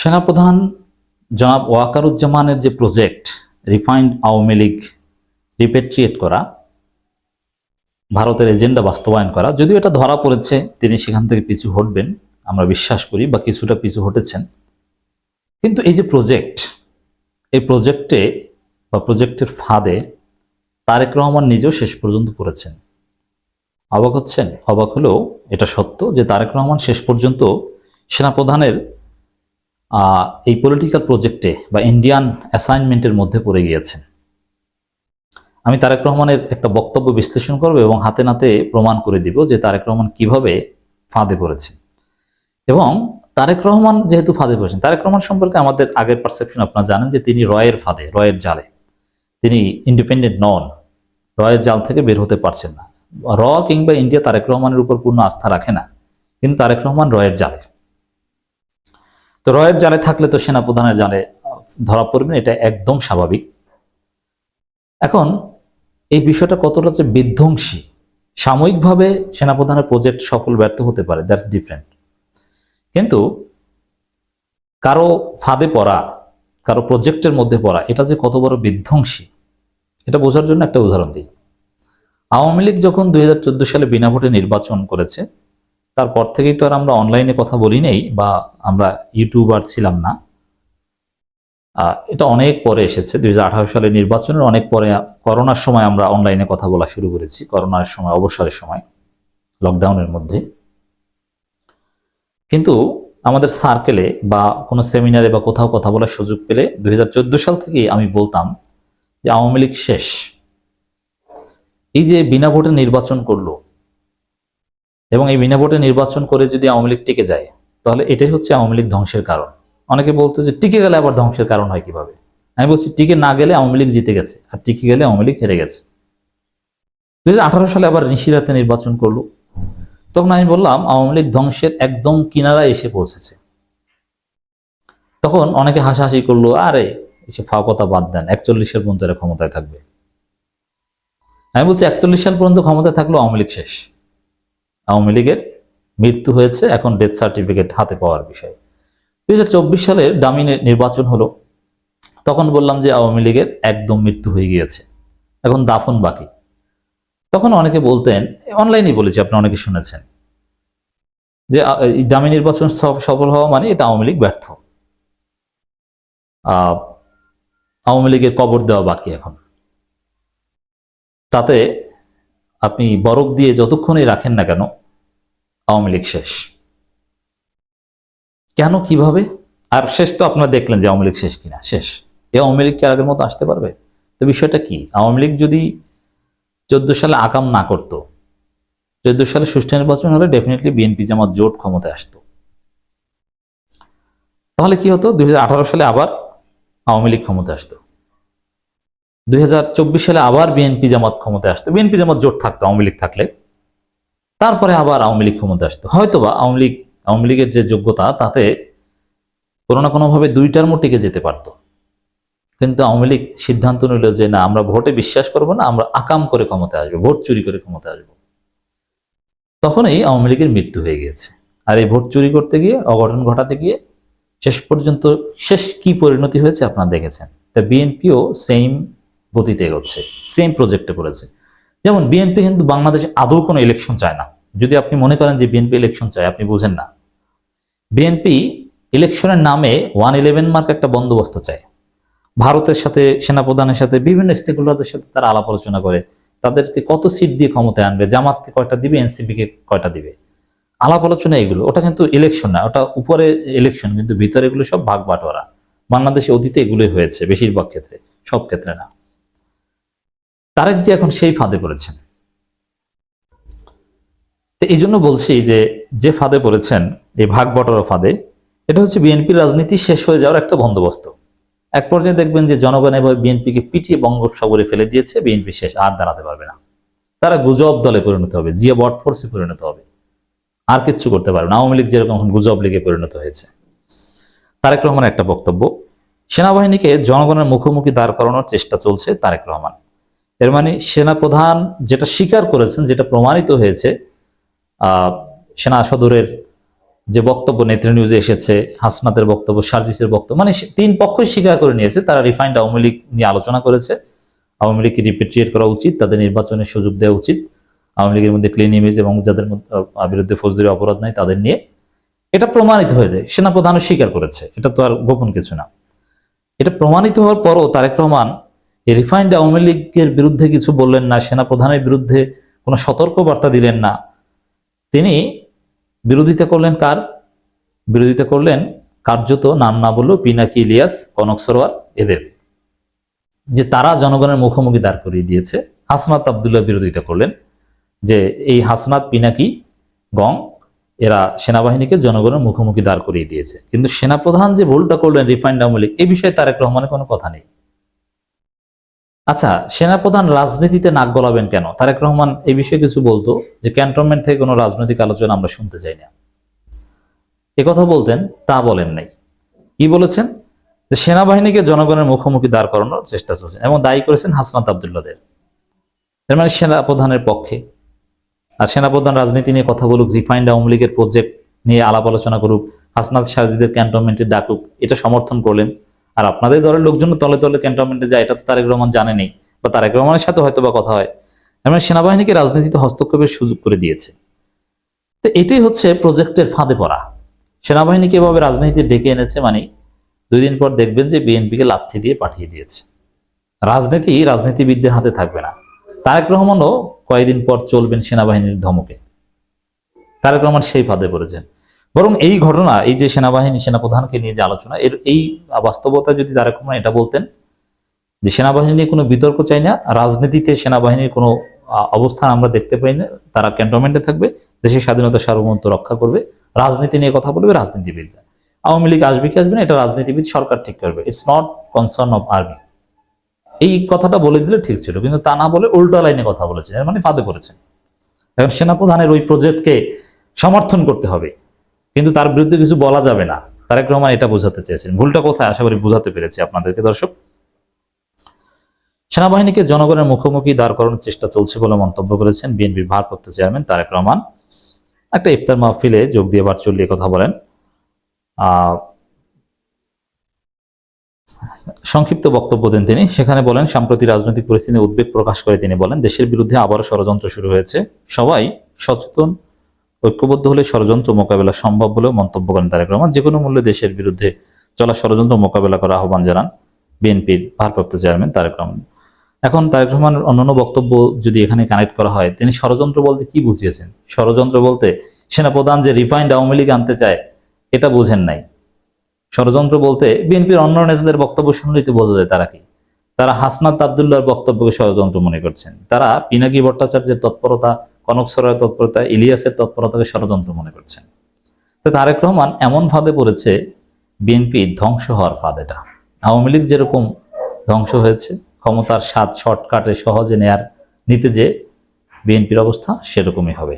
সেনাপ্রধান জনাব ওয়াকারুজ্জামানের যে project, refined Awami League repatriate করা, ভারতের এজেন্ডা বাস্তবায়ন করা, যদিও এটা ধরা পড়েছে, তিনি সেখান থেকে পিছু হটবেন, আমরা বিশ্বাস করি, বা কিছুটা পিছু হটেছেন। কিন্তু এই যে প্রজেক্ট, এই প্রজেক্টে বা প্রজেক্টের ফাঁদে তারেক রহমান নিজেও শেষ পর্যন্ত পড়েছেন। অবাক হচ্ছেন? অবাক হলেও এটা সত্য যে তারেক রহমান শেষ পর্যন্ত সেনাপ্রধানের এই পলিটিক্যাল প্রজেক্টে বা ইন্ডিয়ান অ্যাসাইনমেন্টের মধ্যে পড়ে গিয়েছেন। আমি তারেক রহমানের একটা বক্তব্য বিশ্লেষণ করব এবং হাতে নাতে প্রমাণ করে দিব যে তারেক রহমান কীভাবে ফাঁদে পড়েছেন। এবং তারেক রহমান যেহেতু ফাঁদে পড়েছেন, তারেক রহমান সম্পর্কে আমাদের আগের পারসেপশন আপনারা জানেন যে তিনি রয়ের ফাঁদে, রয়ের জালে। তিনি ইন্ডিপেন্ডেন্ট নন, রয়ের জাল থেকে বের হতে পারছেন না। র কিংবা ইন্ডিয়া তারেক রহমানের উপর পূর্ণ আস্থা রাখে না, কিন্তু তারেক রহমান রয়ের জালে। তো রয়ের জালে থাকলে তো সেনাপ্রধানের জালে ধরা পড়বেন, এটা একদম স্বাভাবিক। এখন এই বিষয়টা কতটা যে বিধ্বংসী? সাময়িকভাবে সেনাপ্রধানের প্রজেক্ট সফল ব্যর্থ হতে পারে, দ্যাটস ডিফারেন্ট। কিন্তু কারও ফাঁদে পড়া, কারও প্রজেক্টের মধ্যে পড়া, এটা যে কত বড় বিধ্বংসী, এটা বোঝার জন্য একটা উদাহরণ দিই। আওয়ামী লীগ যখন দুই হাজার চোদ্দ সালে বিনা ভোটে নির্বাচন করেছে তারপর থেকেই তো আর আমরা অনলাইনে কথা বলি নেই বা আমরা ইউটিউবার ছিলাম না। এটা অনেক পরে এসেছে। দুই সালে নির্বাচনের অনেক পরে করোনার সময় আমরা অনলাইনে কথা বলা শুরু করেছি, করোনার সময়, অবসরের সময় লকডাউনের মধ্যে। কিন্তু আমাদের সার্কেলে বা কোনো সেমিনারে বা কোথাও কথা বলার সুযোগ পেলে দুই হাজার চোদ্দ সাল থেকেই আমি বলতাম যে আওয়ামী লীগ শেষ। এই যে বিনা ভোটে নির্বাচন করল এবং এই বিনা ভোটে নির্বাচন করে যদি আওয়ামী লীগ টিকে যায়, তাহলে এটাই হচ্ছে আওয়ামী লীগ ধ্বংসের কারণ। অনেকে বলতো যে টিকে গেলে আবার ধ্বংসের কারণ হয় কীভাবে? আমি বলছি টিকে না গেলে আওয়ামী লীগ জিতে গেছে, আর টিকে গেলে আওয়ামী লীগ হেরে গেছে। দুই হাজার আঠারো সালে আবার নিশিরাতে নির্বাচন করল। তখন আমি বললাম, আওয়ামী লীগ ধ্বংসের একদম কিনারায় এসে পৌঁছেছে। তখন অনেকে হাসাহাসি করল, আরে এসে ফাও কথা বাদ দেন একচল্লিশের পর্যন্ত এরা ক্ষমতায় থাকবে। আমি বলছি, একচল্লিশ সাল পর্যন্ত ক্ষমতায় থাকল আওয়ামী লীগ শেষ। আওয়ামী লীগের মৃত্যু হয়েছে, এখন ডেথ সার্টিফিকেট হাতে পাওয়ার বিষয়। দুই চব্বিশ সালের ডামি নি- নির্বাচন হলো, তখন বললাম যে আওয়ামী লীগের একদম মৃত্যু হয়ে গিয়েছে, এখন দাফন বাকি। তখন অনেকে বলতেন অনলাইনে বলেছি, আপনি অনেকে শুনেছেন, যে ডামি নির্বাচন সফ- সফল হওয়া মানে এটা আওয়ামী লীগ ব্যর্থ। আওয়ামী লীগের কবর দেওয়া বাকি এখন। তাতে আপনি বরফ দিয়ে যতক্ষণই রাখেন না কেন, আওয়ামী লীগ শেষ। কেন, কীভাবে? আর শেষ তো আপনারা দেখলেন যে আওয়ামী লীগ শেষ কিনা। শেষ। এ আওয়ামী লীগ কি আগের মতো আসতে পারবে? তো বিষয়টা কি? আওয়ামী লীগ যদি চোদ্দ সালে আকাম না করতো, চোদ্দ সালে সুষ্ঠু নির্বাচন হলে ডেফিনেটলি বিএনপি জামাত জোট ক্ষমতায় আসতো। তাহলে কি হতো? দুই হাজার আঠারো সালে আবার আওয়ামী লীগ ক্ষমতায় আসতো। দুই হাজার চব্বিশ সালে আবার বিএনপি জামাত ক্ষমতায় আসতো। বিএনপি জামাত জোট থাকতো, আওয়ামী লীগ থাকলে। তারপরে আবার আওয়ামী লীগ ক্ষমতায় আসতো। হয়তোবা আওয়ামী লীগ, আওয়ামী লীগের যে যোগ্যতা, তাতে কোনো না কোনোভাবে দুই টার্মও টিকে যেতে পারতো। কিন্তু আওয়ামী লীগ সিদ্ধান্ত নিল যে, না, আমরা ভোটে বিশ্বাস করব না, আমরা আকাম করে ক্ষমতায় আসব, ভোট চুরি করে ক্ষমতায় আসব। তখনই আওয়ামী লীগের মৃত্যু হয়ে গিয়েছে। আর এই ভোট চুরি করতে গিয়ে, অঘটন ঘটাতে গিয়ে, শেষ পর্যন্ত, শেষ কি পরিণতি হয়েছে আপনারা দেখেছেন। তা বিএনপিও সেম গতিতে এগোচ্ছে সেম প্রজেক্টে করেছে যেমন বিএনপি কিন্তু বাংলাদেশে আদৌ কোনো ইলেকশন চায় না। যদি আপনি মনে করেন যে বিএনপি ইলেকশন চায়, আপনি বুঝেন না। বিএনপি ইলেকশনের নামে ওয়ান ইলেভেন মার্ক একটা বন্দোবস্ত চায়। ভারতের সাথে, সেনাপ্রধানের সাথে, বিভিন্ন স্টেক হোল্ডারদের সাথে তারা আলাপ আলোচনা করে। তাদেরকে কত সিট দিয়ে ক্ষমতায় আনবে? জামাতকে কয়টা দিবে? এনসিপি কে কয়টা দিবে? আলাপ আলোচনা এগুলো। ওটা কিন্তু ইলেকশন না, ওটা উপরে ইলেকশন কিন্তু ভিতরে এগুলো সব ভাগ বাটোয়ারা বাংলাদেশে অতীতে এগুলোই হয়েছে, বেশিরভাগ ক্ষেত্রে, সব ক্ষেত্রে না। তারেক যে এখন সেই ফাঁদে পড়েছেন। তো এই জন্য বলছি যে যে ফাঁদে পড়েছেন, এই ভাগ বটরা ফাঁদে, এটা হচ্ছে বিএনপির রাজনীতি শেষ হয়ে যাওয়ার একটা বন্দোবস্ত। এক পর্যায়ে দেখবেন যে জনগণ এবার বিএনপিকে পিটিয়ে বঙ্গোপসাগরে ফেলে দিয়েছে, বিএনপি শেষ আর দাঁড়াতে পারবে না। তারা গুজব দলে পরিণত হবে, জিয়া বট ফোর্সে পরিণত হবে। আর কিচ্ছু করতে পারবে না। আওয়ামী লীগ যেরকম গুজব লীগে পরিণত হয়েছে। তারেক রহমানের একটা বক্তব্য, সেনাবাহিনীকে জনগণের মুখোমুখি দাঁড় করানোর চেষ্টা চলছে তারেক রহমান। এর মানে সেনাপ্রধান যেটা স্বীকার করেছেন, যেটা প্রমাণিত হয়েছে সেনা সদরের যে বক্তব্য, নেত্রী নিউজে এসেছে, হাসনাতের বক্তব্য, সার্জিসের বক্তব্য মানে তিন পক্ষই স্বীকার করে নিয়েছে। তারা রিফাইন্ড আওয়ামী লীগ নিয়ে আলোচনা করেছে। আওয়ামী লীগকে রিপেট্রিয়েট করা উচিত, তাদের নির্বাচনের সুযোগ দেওয়া উচিত। আওয়ামী লীগের মধ্যে ক্লিন ইমেজ এবং যাদের বিরুদ্ধে ফৌজদারি অপরাধ নাই, তাদের নিয়ে এটা প্রমাণিত হয়ে যায়। সেনাপ্রধানও স্বীকার করেছে। এটা তো আর গোপন কিছু না। এটা প্রমাণিত হওয়ার পরও তারেক রহমান রিফাইন্ড আওয়ামী লীগের বিরুদ্ধে কিছু বললেন না, সেনাপ্রধানের বিরুদ্ধে কোনো সতর্ক বার্তা দিলেন না। তিনি বিরোধিতা করলেন কার? বিরোধিতা করলেন কার্যত নাম না বললেও পিনাকি ইলিয়াস, কনক সরোয়ার, এদের। যে তারা জনগণের মুখোমুখি দাঁড় করিয়ে দিয়েছে, হাসনাত আবদুল্লাহ বিরোধিতা করলেন। যে এই হাসনাত, পিনাকি, গং, এরা সেনাবাহিনীকে জনগণের মুখোমুখি দাঁড় করিয়ে দিয়েছে। কিন্তু সেনাপ্রধান যে ভুলটা করলেন রিফাইন্ড আওয়ামী লীগ, এ বিষয়ে তারেক রহমানের কোনো কথা নেই। আচ্ছা সেনাপ্রধান রাজনীতিতে নাক গলাবেন কেন? তারেক রহমান এই বিষয়ে কিছু বলতো যে ক্যান্টনমেন্ট থেকে কোনো রাজনৈতিক আলোচনা আমরা শুনতে চাই না। কথা বলতেন, তা বলেন নাই। কি বলেছেন? যে সেনাবাহিনীকে জনগণের মুখোমুখি দাঁড় করানোর চেষ্টা চলছে, এবং দায়ী করেছেন হাসনাত আবদুল্লাদের। এর মানে সেনাপ্রধানের পক্ষে। আর সেনাপ্রধান রাজনীতি নিয়ে কথা বলুক, রিফাইন্ড আওয়ামী লীগের প্রজেক্ট নিয়ে আলাপ আলোচনা করুক, হাসনাত সাজিদের ক্যান্টনমেন্টে ডাকুক, এটা সমর্থন করলেন আর আপনাদের দলের লোকজন তলে তলে ক্যান্টনমেন্টে যায়, এটা তো তারেক রহমান জানেনি বা তারেক রহমানের সাথে হয়তো বা কথা হয়। এর মানে সেনাবাহিনীকে রাজনীতিতে হস্তক্ষেপের সুযোগ করে দিয়েছে। তো এটাই হচ্ছে প্রজেক্টের ফাঁদে পড়া। সেনাবাহিনীকে এভাবে রাজনীতি ডেকে এনেছে মানে দুই দিন পর দেখবেন যে বিএনপিকে লাথি দিয়ে পাঠিয়ে দিয়েছে। রাজনীতি রাজনীতিবিদদের হাতে থাকবে না। তারেক রহমানও কয়েকদিন পর চলবেন সেনাবাহিনীর ধমকে। তারেক রহমান সেই ফাঁদে পড়েছেন। বরং এই ঘটনা, এই যে সেনাবাহিনী, সেনাপ্রধানকে নিয়ে যে আলোচনা, এর এই বাস্তবতা যদি তারেক রহমান এটা বলতেন, যে সেনাবাহিনী নিয়ে কোনো বিতর্ক চাই না, রাজনীতিতে সেনাবাহিনীর কোনো অবস্থান আমরা দেখতে পাই না, তারা ক্যান্টনমেন্টে থাকবে, দেশের স্বাধীনতা সার্বভৌমত্ব রক্ষা করবে, রাজনীতি নিয়ে কথা বলবে রাজনীতিবিদরা। আওয়ামী লীগ আসবে কি আসবে না, এটা রাজনীতিবিদ সরকার ঠিক করবে it's not concern of army এই কথাটা বলে দিলে ঠিক ছিল, কিন্তু তা না বলে উল্টা লাইনে কথা বলেছে মানে ফাঁদে পড়েছেন। এখন সেনাপ্রধানের ওই প্রজেক্টকে সমর্থন করতে হবে। কিন্তু তার বিরুদ্ধে কিছু বলা যাবে না। তারেক রহমান এটা বোঝাতে চেয়েছেন। ভুলটা কোথায়? আশা করি বোঝাতে পেরেছি আপনাদেরকে, দর্শক। সেনাবাহিনীকে জনগণের মুখোমুখি দাঁড় করানোর চেষ্টা চলছে বলে মন্তব্য করেছেন বিএনপির ভারপ্রাপ্ত চেয়ারম্যান তারেক রহমান। একটা ইফতার মাহফিলে যোগ দিয়ে ভার্চুয়ালি কথা বলেন। সংক্ষিপ্ত বক্তব্য দেন তিনি। সেখানে বলেন, সাম্প্রতিক রাজনৈতিক পরিস্থিতি উদ্বেগ প্রকাশ করে তিনি বলেন, দেশের বিরুদ্ধে আবারও ষড়যন্ত্র শুরু হয়েছে। সবাই সচেতন ঐক্যবদ্ধ হলে ষড়যন্ত্র মোকাবেলা সম্ভব বলেও মন্তব্য করেন তারেক রহমান। যে কোনো মূল্যে দেশের বিরুদ্ধে চলা ষড়যন্ত্র মোকাবেলা করার আহ্বান জানান বিএনপির ভারপ্রাপ্ত চেয়ারম্যান তারেক রহমান। এখন তারেক রহমানের অন্যান্য বক্তব্য যদি এখানে কানেক্ট করা হয়, তিনি ষড়যন্ত্র বলতে কি বুঝিয়েছেন? ষড়যন্ত্র বলতে সেনাপ্রধান যে রিফাইন্ড আওয়ামী লীগ আনতে চায়, এটা বোঝেন নাই। ষড়যন্ত্র বলতে বিএনপির অন্য নেতাদের বক্তব্য শুনলেই তো বোঝা যায় তারা কি। তারা হাসনাত আবদুল্লাহর বক্তব্যকে ষড়যন্ত্র মনে করছেন। তারা পিনাকি ভট্টাচার্যের তৎপরতা কনক সরের তৎপরতা, ইলিয়াসের তৎপরতাকে ষড়যন্ত্র মনে করছেন। তো তারেক রহমান এমন ফাঁদে পড়েছে, বিএনপি ধ্বংস হওয়ার ফাঁদেটা। আওয়ামী লীগ যেরকম ধ্বংস হয়েছে, ক্ষমতার স্বাদ শর্টকাটে সহজে নেয়ার নিতে যে বিএনপির অবস্থা সেরকমই হবে।